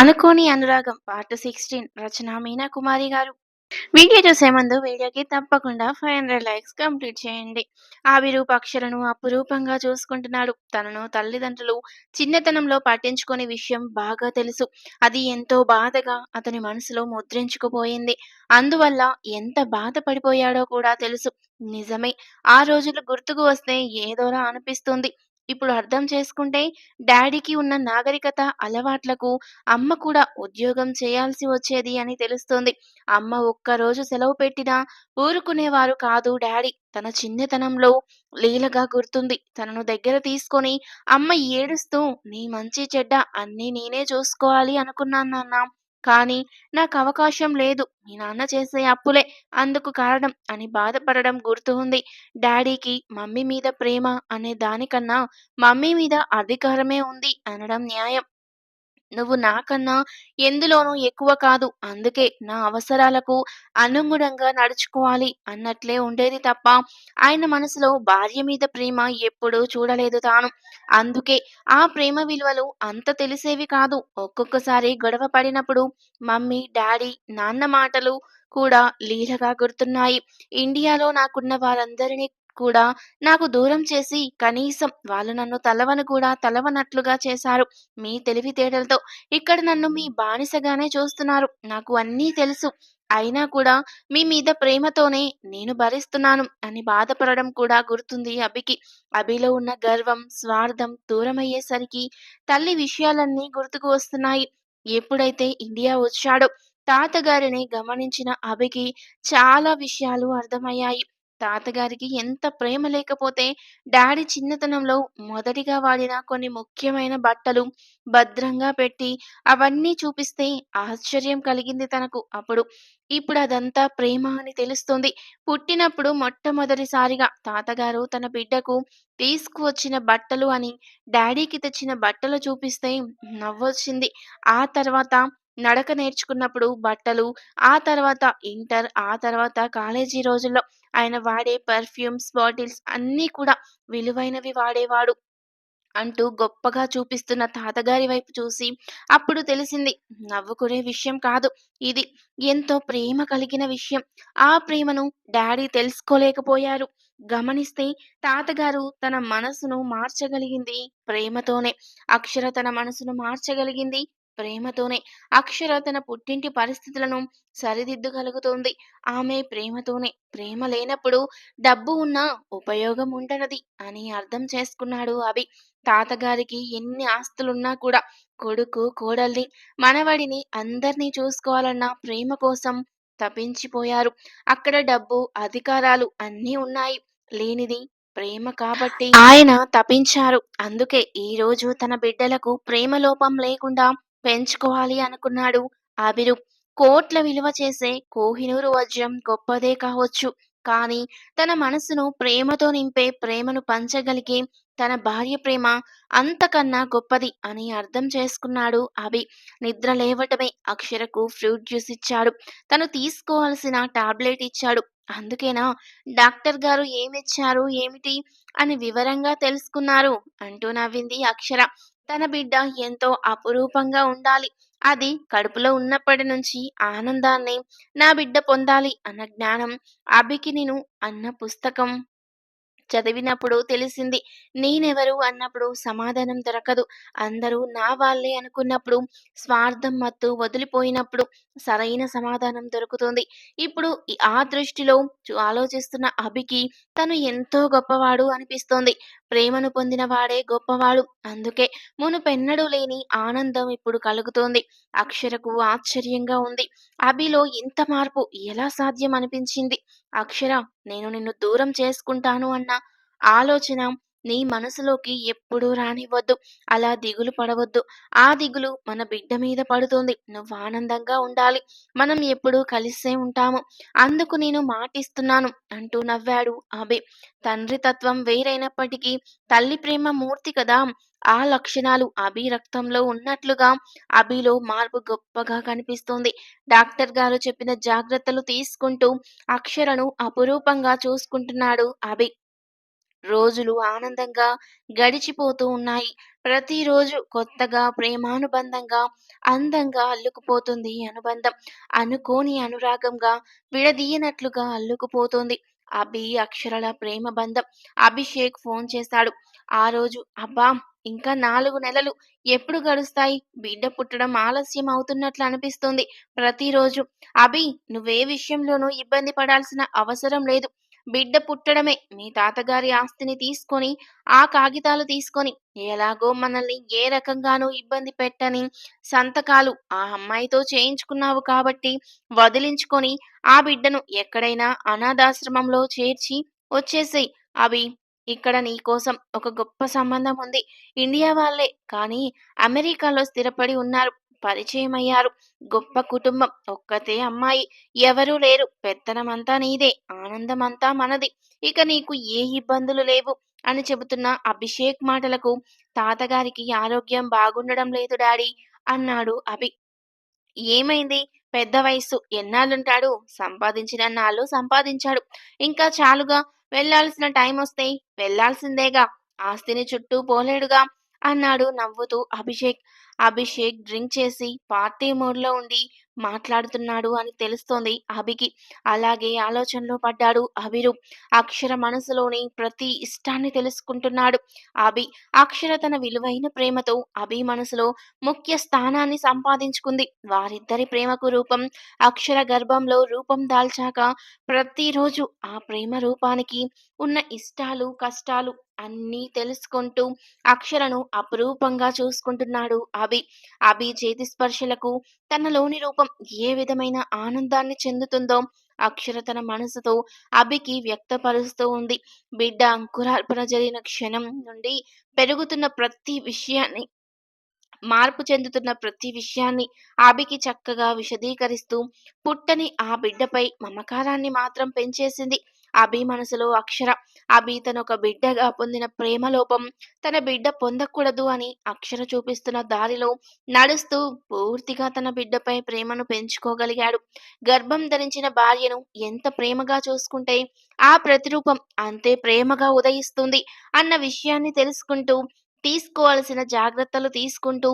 అనుకోని అనురాగం. Part sixteen. రచన మీనా కుమారి గారు. వీడియో చూసే ముందు వీడియోకి తప్పకుండా ఫైవ్ హండ్రెడ్ లైక్స్ కంప్లీట్ చేయండి. ఆవిరూప అక్షరను అపురూపంగా చూసుకుంటున్నాడు. తనను తల్లిదండ్రులు చిన్నతనంలో పట్టించుకునే విషయం బాగా తెలుసు. అది ఎంతో బాధగా అతని మనసులో ముద్రించుకుపోయింది. అందువల్ల ఎంత బాధపడిపోయాడో కూడా తెలుసు. నిజమే ఆ రోజులు గుర్తుకు వస్తే ఏదోలా అనిపిస్తుంది. ఇప్పుడు అర్థం చేసుకుంటే డాడీకి ఉన్న నాగరికత అలవాట్లకు అమ్మ కూడా ఉద్యోగం చేయాల్సి వచ్చేది అని తెలుస్తుంది. అమ్మ ఒక్కరోజు సెలవు పెట్టినా ఊరుకునేవారు కాదు డాడీ. తన చిన్నతనంలో లీలగా గుర్తుంది. తనను దగ్గర తీసుకొని అమ్మ ఏడుస్తూ నీ మంచి చెడ్డ అన్నీ నేనే చూసుకోవాలి అనుకున్నాను నాన్న. కానీ నాకు అవకాశం లేదు. మీ నాన్న చేసే అప్పులే అందుకు కారణం అని బాధపడడం గుర్తు ఉంది. డాడీకి మమ్మీ మీద ప్రేమ అనే దానికన్నా మమ్మీ మీద అధికారమే ఉంది అనడం న్యాయం. నువ్వు నాకన్నా ఎందులోనూ ఎక్కువ కాదు. అందుకే నా అవసరాలకు అనుగుణంగా నడుచుకోవాలి అన్నట్లే ఉండేది తప్ప ఆయన మనసులో భార్య మీద ప్రేమ ఎప్పుడూ చూడలేదు తాను. అందుకే ఆ ప్రేమ విలువలు అంత తెలిసేవి కాదు. ఒక్కొక్కసారి గొడవ పడినప్పుడు మమ్మీ డాడీ నాన్న మాటలు కూడా లీలగా గుర్తున్నాయి. ఇండియాలో నాకున్న వారందరినీ కూడా నాకు దూరం చేసి కనీసం వాళ్ళు నన్ను తలవను కూడా తలవనట్లుగా చేశారు. మీ తెలివితేటలతో ఇక్కడ నన్ను మీ బానిసగానే చూస్తున్నారు. నాకు అన్నీ తెలుసు. అయినా కూడా మీ మీద ప్రేమతోనే నేను భరిస్తున్నాను అని బాధపడడం కూడా గుర్తుంది అభికి. అభిలో ఉన్న గర్వం స్వార్థం దూరమయ్యేసరికి తల్లి విషయాలన్నీ గుర్తుకు వస్తున్నాయి. ఎప్పుడైతే ఇండియా వచ్చాడో తాతగారిని గమనించిన అభికి చాలా విషయాలు అర్థమయ్యాయి. తాతగారికి ఎంత ప్రేమ లేకపోతే డాడీ చిన్నతనంలో మొదటిగా వాడిన కొన్ని ముఖ్యమైన బట్టలు భద్రంగా పెట్టి అవన్నీ చూపిస్తే ఆశ్చర్యం కలిగింది తనకు అప్పుడు. ఇప్పుడు అదంతా ప్రేమ అని తెలుస్తుంది. పుట్టినప్పుడు మొట్టమొదటిసారిగా తాతగారు తన బిడ్డకు తీసుకువచ్చిన బట్టలు అని డాడీకి తెచ్చిన బట్టలు చూపిస్తే నవ్వొచ్చింది. ఆ తర్వాత నడక నేర్చుకున్నప్పుడు బట్టలు ఆ తర్వాత ఇంటర్ ఆ తర్వాత కాలేజీ రోజుల్లో ఆయన వాడే పర్ఫ్యూమ్స్ బాటిల్స్ అన్నీ కూడా విలువైనవి వాడేవాడు. అంటూ గొప్పగా చూపిస్తున్న తాతగారి వైపు చూసి అప్పుడు తెలిసింది నవ్వుకునే విషయం కాదు ఇది. ఎంతో ప్రేమ కలిగిన విషయం. ఆ ప్రేమను డాడీ తెలుసుకోలేకపోయారు. గమనిస్తే తాతగారు తన మనసును మార్చగలిగింది ప్రేమతోనే. అక్షర తన మనసును మార్చగలిగింది ప్రేమతోనే అక్షర తన పుట్టింటి పరిస్థితులను సరిదిద్దగలుగుతోంది. ఆమె ప్రేమతోనే ప్రేమ లేనప్పుడు డబ్బు ఉన్నా ఉపయోగం ఉండనది అని అర్థం చేసుకున్నాడు అభి. తాతగారికి ఎన్ని ఆస్తులున్నా కూడా కొడుకు కోడల్ని మనవడిని అందరినీ చూసుకోవాలన్న ప్రేమ కోసం తపించిపోయారు అక్కడ డబ్బు అధికారాలు అన్నీ ఉన్నాయి. లేనిది ప్రేమ కాబట్టి ఆయన తపించారు అందుకే ఈ రోజు తన బిడ్డలకు ప్రేమ లోపం లేకుండా పెంచుకోవాలి అనుకున్నాడు. ఆబిరు కోట్ల విలువ చేసే కోహినూరు వజ్రం గొప్పదే కావచ్చు. కానీ తన మనసును ప్రేమతో నింపే ప్రేమను పంచగలిగే తన భార్య ప్రేమ అంతకన్నా గొప్పది అని అర్థం చేసుకున్నాడు అభి నిద్ర లేవటమే అక్షరకు ఫ్రూట్ జ్యూస్ ఇచ్చాడు. తను తీసుకోవాల్సిన టాబ్లెట్ ఇచ్చాడు. అందుకేనా? డాక్టర్ గారు ఏమిచ్చారు? ఏమిటి? అని వివరంగా తెలుసుకున్నారు అంటూ నవ్వింది అక్షర. తన బిడ్డ ఎంతో అపురూపంగా ఉండాలి. అది కడుపులో ఉన్నప్పటి నుంచి ఆనందాన్ని నా బిడ్డ పొందాలి అన్న జ్ఞానం అభికి నేను అన్న పుస్తకం చదివినప్పుడు తెలిసింది. నేనెవరు అన్నప్పుడు సమాధానం దొరకదు. అందరూ నా వాళ్ళే అనుకున్నప్పుడు స్వార్థం మత్తు వదిలిపోయినప్పుడు సరైన సమాధానం దొరుకుతుంది. ఇప్పుడు ఆ దృష్టిలో ఆలోచిస్తున్న అభికి తను ఎంతో గొప్పవాడు అనిపిస్తోంది. ప్రేమను పొందిన వాడే గొప్పవాడు. అందుకే మునుపెన్నడూ లేని ఆనందం ఇప్పుడు కలుగుతోంది. అక్షరకు ఆశ్చర్యంగా ఉంది. అభిలో ఇంత మార్పు ఎలా సాధ్యం అనిపించింది అక్షర నేను నిన్ను దూరం చేసుకుంటాను అన్న ఆలోచన నీ మనసులోకి ఎప్పుడూ రానివ్వద్దు. అలా దిగులు పడవద్దు. ఆ దిగులు మన బిడ్డ మీద పడుతుంది. నువ్వు ఆనందంగా ఉండాలి. మనం ఎప్పుడూ కలిసే ఉంటాము. అందుకు నేను మాటిస్తున్నాను అంటూ నవ్వాడు అభి. తండ్రి తత్వం వేరైనప్పటికీ తల్లి ప్రేమ మూర్తి కదా. ఆ లక్షణాలు అభి రక్తంలో ఉన్నట్లుగా అభిలో మార్పు గొప్పగా కనిపిస్తుంది. డాక్టర్ గారు చెప్పిన జాగ్రత్తలు తీసుకుంటూ అక్షరను అపురూపంగా చూసుకుంటున్నాడు అభి. రోజులు ఆనందంగా గడిచిపోతూ ఉన్నాయి. ప్రతిరోజు కొత్తగా ప్రేమానుబంధంగా అందంగా అల్లుకుపోతుంది అనుబంధం. అనుకోని అనురాగంగా విడదీయనట్లుగా అల్లుకుపోతుంది అభి అక్షరాల ప్రేమ బంధం. అభిషేక్ ఫోన్ చేశాడు ఆ రోజు అబ్బా ఇంకా నాలుగు నెలలు. ఎప్పుడు గడుస్తాయి? బిడ్డ పుట్టడం ఆలస్యం అవుతున్నట్లు అనిపిస్తుంది. ప్రతిరోజు అభి నువ్వే విషయంలోనూ ఇబ్బంది పడాల్సిన అవసరం లేదు. బిడ్డ పుట్టడమే. మీ తాతగారి ఆస్తిని తీసుకొని ఆ కాగితాలు తీసుకొని ఎలాగో మనల్ని ఏ రకంగానూ ఇబ్బంది పెట్టని సంతకాలు ఆ అమ్మాయితో చేయించుకున్నావు కాబట్టి వదిలించుకొని ఆ బిడ్డను ఎక్కడైనా అనాథాశ్రమంలో చేర్చి వచ్చేసాయి. అవి ఇక్కడ నీకోసం ఒక గొప్ప సంబంధం ఉంది. ఇండియా వాళ్ళే కానీ అమెరికాలో స్థిరపడి ఉన్నారు. పరిచయం అయ్యారు. గొప్ప కుటుంబం ఒక్కతే అమ్మాయి. ఎవరూ లేరు. పెత్తనమంతా నీదే. ఆనందమంతా మనది. ఇక నీకు ఏ ఇబ్బందులు లేవు అని చెబుతున్న అభిషేక్ మాటలకు తాతగారికి ఆరోగ్యం బాగుండడం లేదు డాడీ అన్నాడు అభి. ఏమైంది? పెద్ద వయస్సు. ఎన్నాళ్ళుంటాడు? సంపాదించిన నాళ్ళు సంపాదించాడు. ఇంకా చాలుగా. వెళ్ళాల్సిన టైం వస్తే వెళ్ళాల్సిందేగా. ఆస్తిని చుట్టూ పోలేడుగా అన్నాడు నవ్వుతూ అభిషేక్. అభిషేక్ డ్రింక్ చేసి పార్టీ మూడ్లో ఉండి మాట్లాడుతున్నాడు అని తెలుస్తోంది అభికి. అలాగే ఆలోచనలో పడ్డాడు అభిరు అక్షర మనసులోని ప్రతి ఇష్టాన్ని తెలుసుకుంటున్నాడు అభి. అక్షర తన విలువైన ప్రేమతో అభి మనసులో ముఖ్య స్థానాన్ని సంపాదించుకుంది. వారిద్దరి ప్రేమకు రూపం అక్షర గర్భంలో రూపం దాల్చాక ప్రతిరోజు ఆ ప్రేమ రూపానికి ఉన్న ఇష్టాలు కష్టాలు అన్నీ తెలుసుకుంటూ అక్షరను అపురూపంగా చూసుకుంటున్నాడు అభి. అభి చేతి స్పర్శలకు తనలోని రూపం ఏ విధమైన ఆనందాన్ని చెందుతుందో అక్షర తన మనసుతో అభికి వ్యక్తపరుస్తూ ఉంది. బిడ్డ అంకురార్పణ జరిగిన క్షణం నుండి పెరుగుతున్న ప్రతి విషయాన్ని మార్పు చెందుతున్న ప్రతి విషయాన్ని అభికి చక్కగా విశదీకరిస్తూ పుట్టని ఆ బిడ్డపై మమకారాన్ని మాత్రం పెంచేసింది అభి మనసులో అక్షర. అభి ఒక బిడ్డగా పొందిన ప్రేమ లోపం తన బిడ్డ పొందకూడదు అని అక్షర చూపిస్తున్న దారిలో నడుస్తూ పూర్తిగా తన బిడ్డపై ప్రేమను పెంచుకోగలిగాడు. గర్భం ధరించిన భార్యను ఎంత ప్రేమగా చూసుకుంటే ఆ ప్రతిరూపం అంతే ప్రేమగా ఉదయిస్తుంది అన్న విషయాన్ని తెలుసుకుంటూ తీసుకోవాల్సిన జాగ్రత్తలు తీసుకుంటూ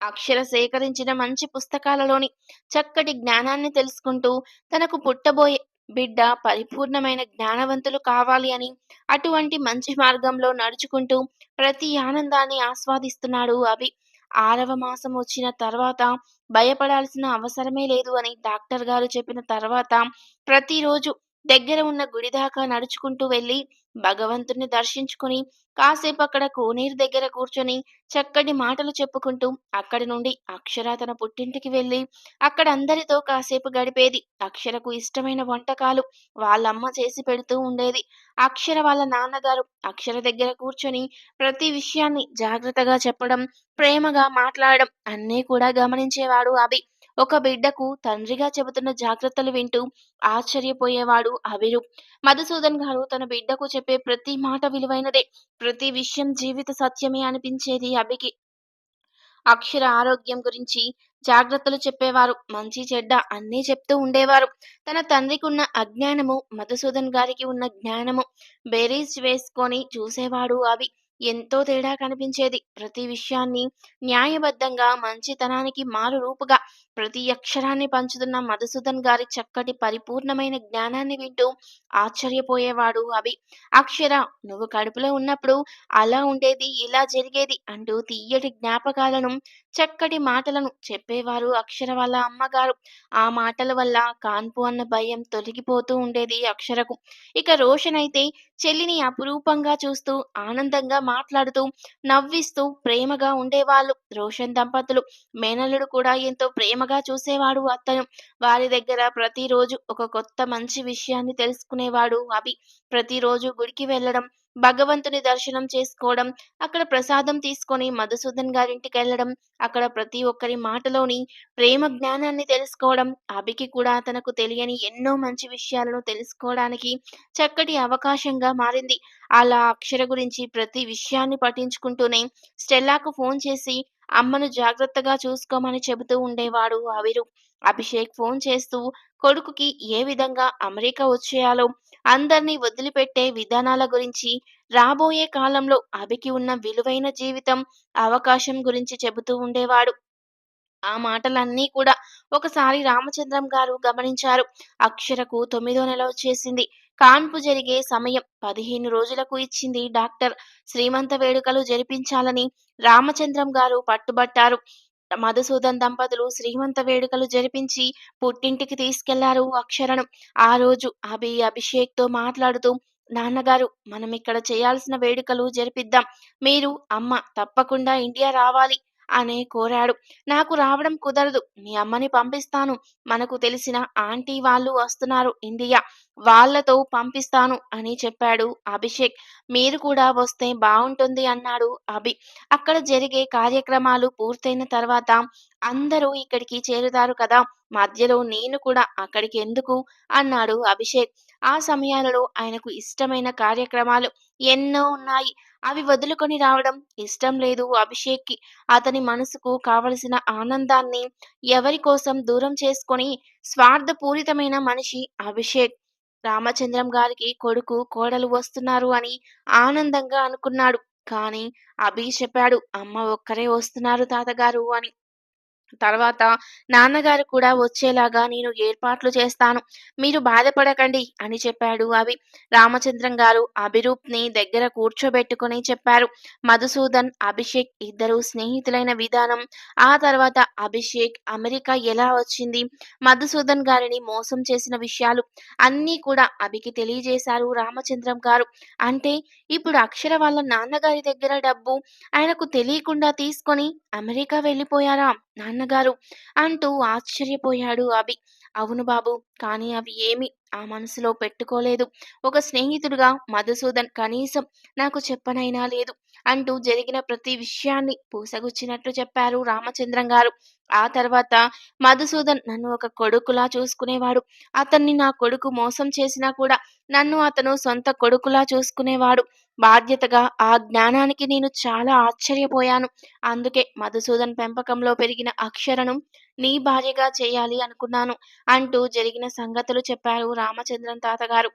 అక్షర సేకరించిన మంచి పుస్తకాలలోని చక్కటి జ్ఞానాన్ని తెలుసుకుంటూ తనకు పుట్టబోయే బిడ్డ పరిపూర్ణమైన జ్ఞానవంతులు కావాలి అని అటువంటి మంచి మార్గంలో నడుచుకుంటూ ప్రతి ఆనందాన్ని ఆస్వాదిస్తున్నాడు అభి. ఆరవ మాసం వచ్చిన తర్వాత భయపడాల్సిన అవసరమే లేదు అని డాక్టర్ గారు చెప్పిన తర్వాత ప్రతిరోజు దగ్గర ఉన్న గుడి దాకా నడుచుకుంటూ వెళ్ళి భగవంతుని దర్శించుకుని కాసేపు అక్కడ కోనేరు దగ్గర కూర్చొని చక్కటి మాటలు చెప్పుకుంటూ అక్కడి నుండి అక్షర తన పుట్టింటికి వెళ్ళి అక్కడ అందరితో కాసేపు గడిపేది. అక్షరకు ఇష్టమైన వంటకాలు వాళ్ళమ్మ చేసి పెడుతూ ఉండేది. అక్షర వాళ్ళ నాన్నగారు అక్షర దగ్గర కూర్చొని ప్రతి విషయాన్ని జాగ్రత్తగా చెప్పడం ప్రేమగా మాట్లాడడం అన్నీ కూడా గమనించేవాడు అభి. ఒక బిడ్డకు తండ్రిగా చెబుతున్న జాగ్రత్తలు వింటూ ఆశ్చర్యపోయేవాడు అవిరు. మధుసూదన్ గారు తన బిడ్డకు చెప్పే ప్రతి మాట విలువైనదే. ప్రతి విషయం జీవిత సత్యమే అనిపించేది అభికి. అక్షర ఆరోగ్యం గురించి జాగ్రత్తలు చెప్పేవారు. మంచి చెడ్డ అన్నీ చెప్తూ ఉండేవారు. తన తండ్రికి ఉన్న అజ్ఞానము మధుసూదన్ గారికి ఉన్న జ్ఞానము బేరీజ్ వేసుకొని చూసేవాడు అవి. ఎంతో తేడా కనిపించేది. ప్రతి విషయాన్ని న్యాయబద్ధంగా మంచితనానికి మారు రూపుగా ప్రతి అక్షరాన్ని పంచుతున్న మధుసూదన్ గారి చక్కటి పరిపూర్ణమైన జ్ఞానాన్ని వింటూ ఆశ్చర్యపోయేవాడు అభి. అక్షర నువ్వు కడుపులో ఉన్నప్పుడు అలా ఉండేది ఇలా జరిగేది అంటూ తీయటి జ్ఞాపకాలను చక్కటి మాటలను చెప్పేవారు అక్షర వాళ్ళ అమ్మగారు. ఆ మాటల వల్ల కాన్పు అన్న భయం తొలగిపోతూ ఉండేది అక్షరకు. ఇక రోషన్ అయితే చెల్లిని అపురూపంగా చూస్తూ ఆనందంగా మాట్లాడుతూ నవ్విస్తూ ప్రేమగా ఉండేవాళ్ళు. రోషన్ దంపతులు మేనల్లుడు కూడా ఎంతో ప్రేమగా చూసేవాడు అతను. వారి దగ్గర ప్రతిరోజు ఒక కొత్త మంచి విషయాన్ని తెలుసుకునేవాడు అభి. ప్రతిరోజు గుడికి వెళ్ళడం భగవంతుని దర్శనం చేసుకోవడం అక్కడ ప్రసాదం తీసుకొని మధుసూదన్ గారింటికి వెళ్ళడం అక్కడ ప్రతి ఒక్కరి మాటలోని ప్రేమ జ్ఞానాన్ని తెలుసుకోవడం అభికి కూడా తనకు తెలియని ఎన్నో మంచి విషయాలను తెలుసుకోవడానికి చక్కటి అవకాశంగా మారింది. అలా అక్షర గురించి ప్రతి విషయాన్ని పఠించుకుంటూనే స్టెల్లాకు ఫోన్ చేసి అమ్మను జాగ్రత్తగా చూసుకోమని చెబుతూ ఉండేవాడు అవిరు అభిషేక్ ఫోన్ చేస్తూ కొడుకుకి ఏ విధంగా అమెరికా వచ్చేయాలో అందరినీ వదిలిపెట్టే విధానాల గురించి, రాబోయే కాలంలో అభికి ఉన్న విలువైన జీవితం, అవకాశం గురించి చెబుతూ ఉండేవాడు. ఆ మాటలన్నీ కూడా ఒకసారి రామచంద్రం గారు గమనించారు. అక్షరకు తొమ్మిదో నెల వచ్చేసింది. కాన్పు జరిగే సమయం పదిహేను రోజులకు ఇచ్చింది డాక్టర్. శ్రీమంత వేడుకలు జరిపించాలని రామచంద్రం గారు పట్టుబట్టారు. మధుసూదన్ దంపతులు శ్రీమంత వేడుకలు జరిపించి పుట్టింటికి తీసుకెళ్ళారు అక్షరను. ఆ రోజు అభి అభిషేక్తో మాట్లాడుతూ నాన్నగారు మనం ఇక్కడ చేయాల్సిన వేడుకలు జరిపిద్దాం. మీరు, అమ్మ తప్పకుండా ఇండియా రావాలి అని కోరాడు. నాకు రావడం కుదరదు. మీ అమ్మని పంపిస్తాను. మనకు తెలిసిన ఆంటీ వాళ్ళు వస్తున్నారు ఇండియా. వాళ్ళతో పంపిస్తాను అని చెప్పాడు అభిషేక్. మీరు కూడా వస్తే బాగుంటుంది అన్నాడు అభి. అక్కడ జరిగే కార్యక్రమాలు పూర్తయిన తర్వాత అందరూ ఇక్కడికి చేరుతారు కదా! మధ్యలో నేను కూడా అక్కడికి ఎందుకు? అన్నాడు అభిషేక్. ఆ సమయాలలో ఆయనకు ఇష్టమైన కార్యక్రమాలు ఎన్నో ఉన్నాయి. అవి వదులుకొని రావడం ఇష్టం లేదు అభిషేక్‌కి. అతని మనసుకు కావలసిన ఆనందాన్ని ఎవరి కోసం దూరం చేసుకొని స్వార్థపూరితమైన మనిషి అభిషేక్. రామచంద్రం గారికి కొడుకు, కోడలు వస్తున్నారు అని ఆనందంగా అనుకున్నాడు. కానీ అభి చెప్పాడు అమ్మ ఒక్కరే వస్తున్నారు తాతగారు అని. తర్వాత నాన్నగారు కూడా వచ్చేలాగా నేను ఏర్పాట్లు చేస్తాను. మీరు బాధపడకండి అని చెప్పాడు అవి రామచంద్రం గారు అభిరూప్‌ని దగ్గర కూర్చోబెట్టుకొని చెప్పారు. మధుసూదన్, అభిషేక్ ఇద్దరు స్నేహితులైన విధానం, ఆ తర్వాత అభిషేక్ అమెరికా ఎలా వచ్చింది, మధుసూదన్ గారిని మోసం చేసిన విషయాలు అన్నీ కూడా అభికి తెలియజేశారు రామచంద్రం గారు. అంటే ఇప్పుడు అక్షర వాళ్ళ నాన్నగారి దగ్గర డబ్బు ఆయనకు తెలియకుండా తీసుకొని అమెరికా వెళ్ళిపోయారా నాన్నగారు? అంటూ ఆశ్చర్యపోయాడు అభి. అవును బాబు కానీ అవి ఏమీ ఆ మనసులో పెట్టుకోలేదు. ఒక స్నేహితుడుగా మధుసూదన్ కనీసం నాకు చెప్పనైనా లేదు అంటూ జరిగిన ప్రతి విషయాన్ని పూసగుచ్చినట్లు చెప్పారు రామచంద్రం గారు. ఆ తర్వాత మధుసూదన్ నన్ను ఒక కొడుకులా చూసుకునేవాడు. అతన్ని నా కొడుకు మోసం చేసినా కూడా నన్ను అతను సొంత కొడుకులా చూసుకునేవాడు. బాధ్యతగా ఆ జ్ఞానానికి నేను చాలా ఆశ్చర్యపోయాను. అందుకే మధుసూదన్ పెంపకంలో పెరిగిన అక్షరను నీ భార్యగా చేయాలి అనుకున్నాను అంటూ జరిగిన సంగతులు చెప్పారు రామచంద్రన్ తాతగారు.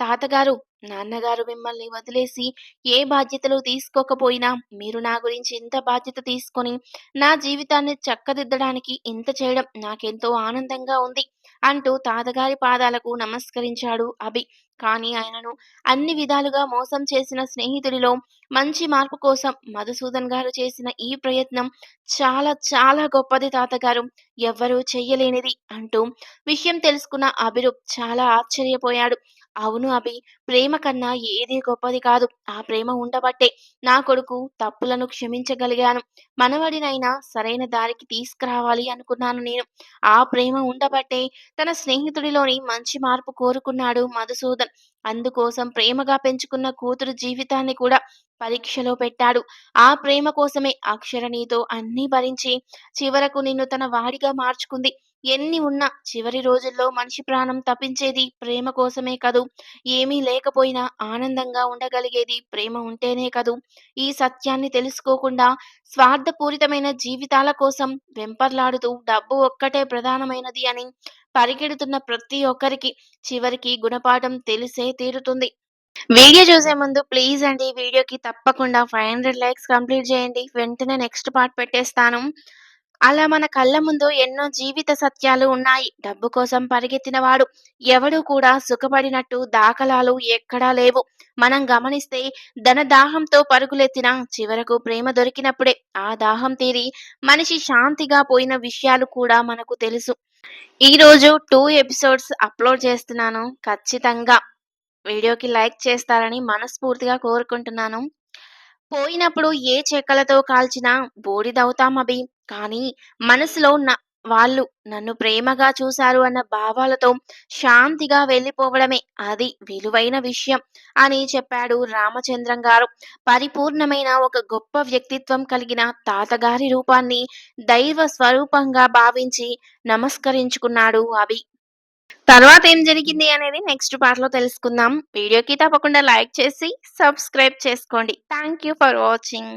తాతగారు నాన్నగారు మిమ్మల్ని వదిలేసి ఏ బాధ్యతలు తీసుకోకపోయినా మీరు నా గురించి ఇంత బాధ్యత తీసుకొని నా జీవితాన్ని చక్కదిద్దడానికి ఇంత చేయడం నాకెంతో ఆనందంగా ఉంది అంటూ తాతగారి పాదాలకు నమస్కరించాడు అభి. కానీ ఆయనను అన్ని విధాలుగా మోసం చేసిన స్నేహితుడిలో మంచి మార్పు కోసం మధుసూదన్ గారు చేసిన ఈ ప్రయత్నం చాలా చాలా గొప్పది తాతగారు. ఎవ్వరూ చెయ్యలేనిది అంటూ విషయం తెలుసుకున్న అభిరూప్ చాలా ఆశ్చర్యపోయాడు. అవును అభి. ప్రేమ కన్నా ఏది గొప్పది కాదు. ఆ ప్రేమ ఉండబట్టే నా కొడుకు తప్పులను క్షమించగలిగాను. మనవడినైనా సరైన దారికి తీసుకురావాలి అనుకున్నాను నేను. ఆ ప్రేమ ఉండబట్టే తన స్నేహితుడిలోని మంచి మార్పు కోరుకున్నాడు మధుసూదన్. అందుకోసం ప్రేమగా పెంచుకున్న కూతురు జీవితాన్ని కూడా పరీక్షలో పెట్టాడు. ఆ ప్రేమ కోసమే అక్షర నీతో అన్నీ భరించి చివరకు నిన్ను తన వాడిగా మార్చుకుంది. ఎన్ని ఉన్నా చివరి రోజుల్లో మనిషి ప్రాణం తపించేది ప్రేమ కోసమే కదూ! ఏమీ లేకపోయినా ఆనందంగా ఉండగలిగేది ప్రేమ ఉంటేనే కదూ! ఈ సత్యాన్ని తెలుసుకోకుండా స్వార్థపూరితమైన జీవితాల కోసం వెంపర్లాడుతూ డబ్బు ఒక్కటే ప్రధానమైనది అని పరిగెడుతున్న ప్రతి ఒక్కరికి చివరికి గుణపాఠం తెలిసే తీరుతుంది. వీడియో చూసే ముందు ప్లీజ్ అండి వీడియోకి తప్పకుండా 500 లైక్స్ కంప్లీట్ చేయండి. వెంటనే నెక్స్ట్ పార్ట్ పెట్టేస్తాను. అలా మన కళ్ళ ముందు ఎన్నో జీవిత సత్యాలు ఉన్నాయి. డబ్బు కోసం పరిగెత్తినవాడు ఎవడూ కూడా సుఖపడినట్టు దాఖలాలు ఎక్కడా లేవు. మనం గమనిస్తే ధన దాహంతో పరుగులెత్తినా చివరకు ప్రేమ దొరికినప్పుడే ఆ దాహం తీరి మనిషి శాంతిగా పోయిన విషయాలు కూడా మనకు తెలుసు. ఈరోజు 2 ఎపిసోడ్స్ అప్లోడ్ చేస్తున్నాను. ఖచ్చితంగా వీడియోకి లైక్ చేస్తారని మనస్ఫూర్తిగా కోరుకుంటున్నాను. పోయినప్పుడు ఏ చెక్కలతో కాల్చినా బూడిదవుతామభి. కానీ మనసులో న వాళ్ళు నన్ను ప్రేమగా చూశారు అన్న భావాలతో శాంతిగా వెళ్ళిపోవడమే అది విలువైన విషయం అని చెప్పాడు రామచంద్రం గారు. పరిపూర్ణమైన ఒక గొప్ప వ్యక్తిత్వం కలిగిన తాతగారి రూపాన్ని దైవ స్వరూపంగా భావించి నమస్కరించుకున్నాడు అభి. తర్వాత ఏం జరిగింది అనేది నెక్స్ట్ పార్ట్‌లో తెలుసుకుందాం. వీడియోకి తప్పకుండా లైక్ చేసి సబ్స్క్రైబ్ చేసుకోండి. Thank you for watching.